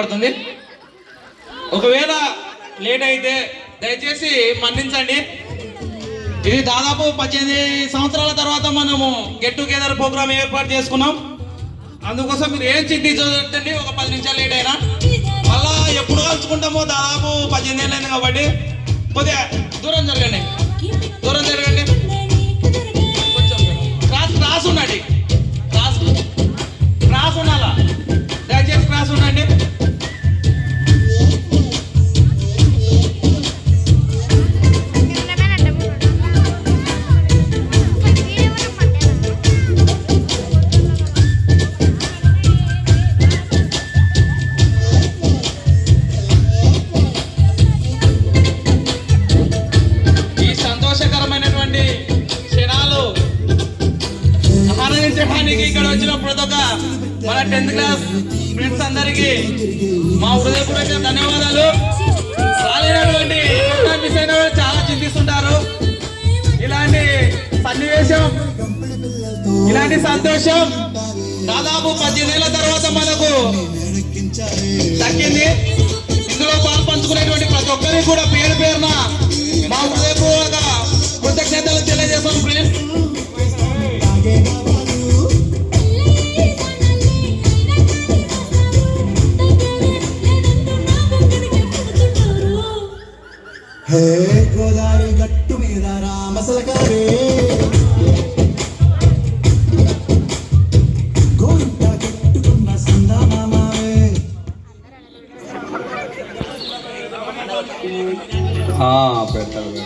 పడుతుంది. ఒకవేళ లేట్ అయితే దయచేసి మన్నించండి. ఇది దాదాపు పద్దెనిమిది సంవత్సరాల తర్వాత మనము గెట్ టుగెదర్ ప్రోగ్రామ్ ఏర్పాటు చేసుకున్నాం. అందుకోసం మీరు ఏం చిట్టి చూడండి ఒక పది నిమిషాలు లేట్ అయినా. మళ్ళా ఎప్పుడు కలుసుకుంటామో దాదాపు పద్దెనిమిది ఏళ్ళు అయింది కాబట్టి కొద్దిగా దూరం జరగండి. ఆనందించడానికి ఇక్కడ వచ్చిన ప్రతి ఒక్క మన టెన్త్ క్లాస్ ఫ్రెండ్స్ అందరికి మా హృదయపూర్వక ధన్యవాదాలు. రాలేనటువంటి మిస్ అయిన చాలా చింతిస్తుంటారు. ఇలాంటి సన్నివేశం ఇలాంటి సంతోషం దాదాపు పద్దెనిమిది ఏళ్ళ తర్వాత మనకు దక్కింది. ఇందులో పాలు పంచుకునేటువంటి ప్రతి ఒక్కరికి కూడా పేరు పేరున హే గోదావరి గట్టు మీద రామసలకారే గోంట కట్టుకున్న పెడతారు.